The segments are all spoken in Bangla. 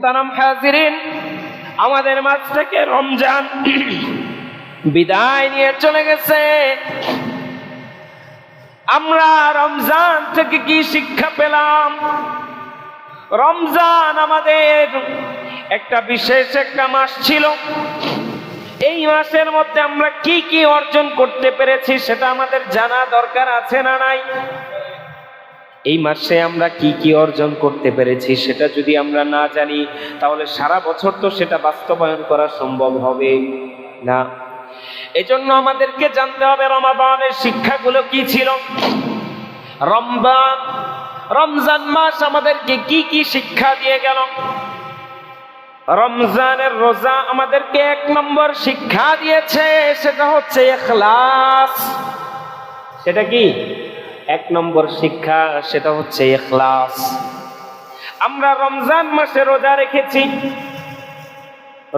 মোহতারাম হাজিরিন। আমাদের মাঝ থেকে রমজান বিদায় নিয়ে চলে গেছে। আমরা রমজান থেকে কি শিক্ষা পেলাম? রমজান আমাদের একটা বিশেষ একটা মাস ছিল। এই মাসের মধ্যে আমরা কি কি অর্জন করতে পেরেছি সেটা আমাদের জানা দরকার আছে না নাই? এই মাসে আমরা কি কি অর্জন করতে পেরেছি সেটা যদি আমরা না জানি, তাহলে সারা বছর তো সেটা বাস্তবায়ন করা সম্ভব হবে না। এজন্য আমাদেরকে জানতে হবে রমাদানের শিক্ষাগুলো কি ছিল। রমজান রমজান মাস আমাদেরকে কি কি শিক্ষা দিয়ে গেল। রমজানের রোজা আমাদেরকে এক নম্বর শিক্ষা দিয়েছে, সেটা হচ্ছে এখলাস। সেটা কি? এক নম্বর শিক্ষা সেটা হচ্ছে এখলাস আমরা রমজান মাসে রোজা রেখেছি।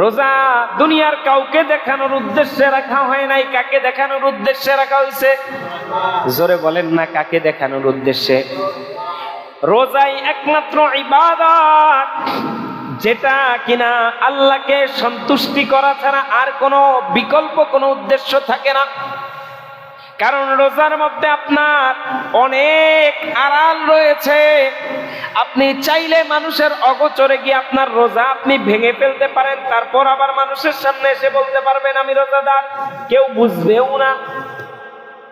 রোজা দুনিয়ার কাউকে দেখানোর উদ্দেশ্যে রাখা হয় নাই, কাকে দেখানোর উদ্দেশ্যে রাখা হয়েছে? জোরে বলেন না কাকে দেখানোর উদ্দেশ্যে। রোজাই একমাত্র ইবাদত, যেটা কিনা আল্লাহকে সন্তুষ্টি করা ছাড়া আর কোনো বিকল্প, কোনো উদ্দেশ্য থাকে না। কারণ রোজার মধ্যে আপনার অনেক আড়াল রয়েছে। আপনি চাইলে মানুষের অগোচরে গিয়ে আপনার রোজা আপনি ভেঙে ফেলতে পারেন, তারপর আবার মানুষের সামনে এসে বলতে পারবেন, আমি রোজাদার। কেউ বুঝবেও না।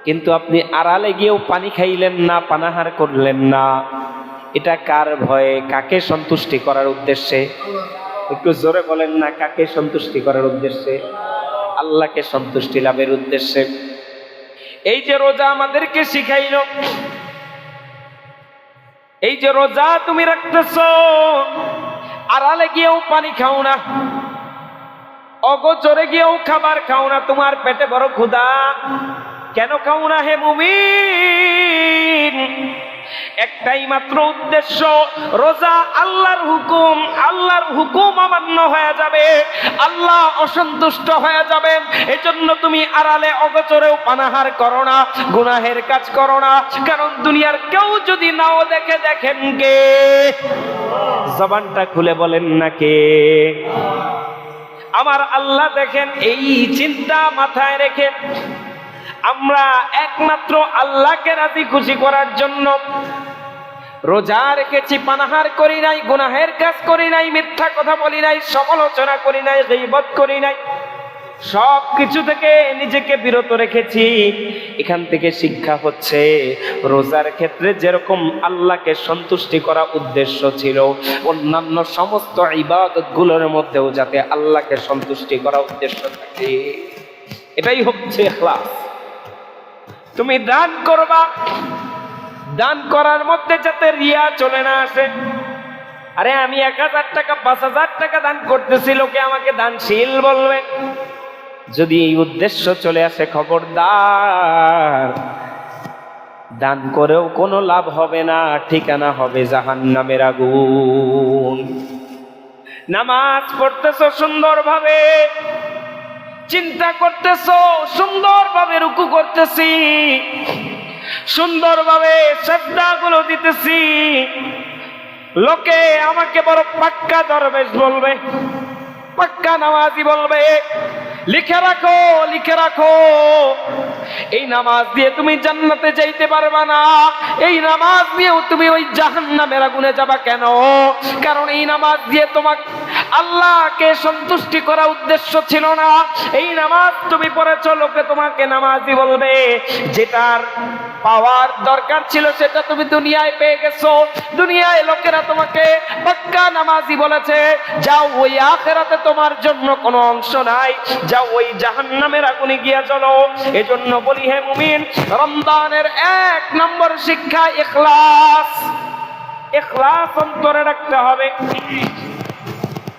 কিন্তু আপনি আড়ালে গিয়েও পানি খাইলেন না, পানাহার করলেন না। এটা কার ভয়ে? কাকে সন্তুষ্টি করার উদ্দেশ্যে? একটু জোরে বলেন না, কাকে সন্তুষ্টি করার উদ্দেশ্যে? আল্লাহকে সন্তুষ্টি লাভের উদ্দেশ্যে। এই যে রোজা আমাদেরকে শিখাইল। এই যে রোজা তুমি রাখতেছ, আড়ালে গিয়েও পানি খাও না। অগোচরে গিয়েও খাবার খাও না, তোমার পেটে বড় ক্ষুধা। কেন খাও না হে মুমিন? একটাই মাত্র উদ্দেশ্য, রোজা আল্লাহর হুকুম আল্লাহর হুকুম অমান্য হয়ে যাবে, আল্লাহ অসন্তুষ্ট হয়ে যাবেন এজন্য তুমি আড়ালে অগচরেও পানাহার করো না, গুনাহের কাজ করো না, কারণ দুনিয়ার কেউ যদি নাও দেখে দেখেন কে? জবানটা খুলে বলেন না কে? আমার আল্লাহ দেখেন, এই চিন্তা মাথায় রেখে আমরা একমাত্র আল্লাহকে রাজি খুশি করার জন্য রোজা রেখেছি, পানাহার করি নাই, গুনাহের কাজ করি নাই, মিথ্যা কথা বলি নাই, সমালোচনা করি নাই গীবত করি নাই সব কিছু থেকে নিজেকে বিরত রেখেছি। এখান থেকে শিক্ষা হচ্ছে, রোজার ক্ষেত্রে যেরকম আল্লাহকে সন্তুষ্টি করা উদ্দেশ্য ছিল, অন্যান্য সমস্ত ইবাদতগুলোর মধ্যেও যাতে আল্লাহকে সন্তুষ্টি করা উদ্দেশ্য থাকে। এটাই হচ্ছে এখলাস। তুমি দান করবা। দান করার মধ্যে যাতে রিয়া চলে না আসে। আরে, আমি এক হাজার টাকা, পাঁচ হাজার টাকা দান করতেছি, লোকে আমাকে দানশীল বলবে। যদি এই উদ্দেশ্য চলে আসে, খবরদার। দান করেও কোনো লাভ হবে না, ঠিকানা হবে জাহান নামের আগুন। নামাজ পড়তেছ সুন্দরভাবে। চিন্তা করতেছো, সুন্দরভাবে রুকু করতেছি, সুন্দরভাবে শ্রদ্ধাগুলো দিতেছি। লোকে আমাকে বড় পাক্কা দরবেশ বলবে, পাক্কা নামাজি বলবে। লিখে রাখো লিখে রাখো। এই নামাজ দিয়ে তুমি জান্নাতে যাইতে পারবা না। এই নামাজ দিয়েও তুমি ওই জাহান্নামের আগুনে যাবা কেন? কারণ এই নামাজ দিয়ে তোমাকে আল্লাহকে সন্তুষ্টি করা উদ্দেশ্য ছিল না। এই নামাজ তুমি পড়েছ, লোকে তোমাকে নামাজি বলবে। যেটার পাওয়ার দরকার ছিল সেটা তুমি দুনিয়ায় পেয়ে গেছো। দুনিয়ায় লোকেরা তোমাকে পাক্কা নামাজি বলেছে। যাও ওই আখেরাতে তোমার জন্য কোনো অংশ নাই। যাও ওই জাহান্নামের আগুনে গিয়া চলো এজন্য বলি, হে মুমিন, রমজানের এক নম্বর শিক্ষা ইখলাস। ইখলাস অন্তরে রাখতে হবে।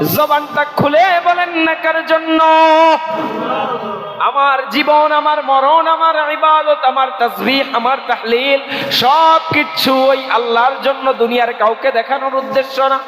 জবানটা খুলে বলেন না কার জন্য? আমার জীবন, আমার মরণ, আমার ইবাদত, আমার তাসবিহ, আমার তাহলিল সব কিছু ওই আল্লাহর জন্য, দুনিয়ার কাউকে দেখানোর উদ্দেশ্য না।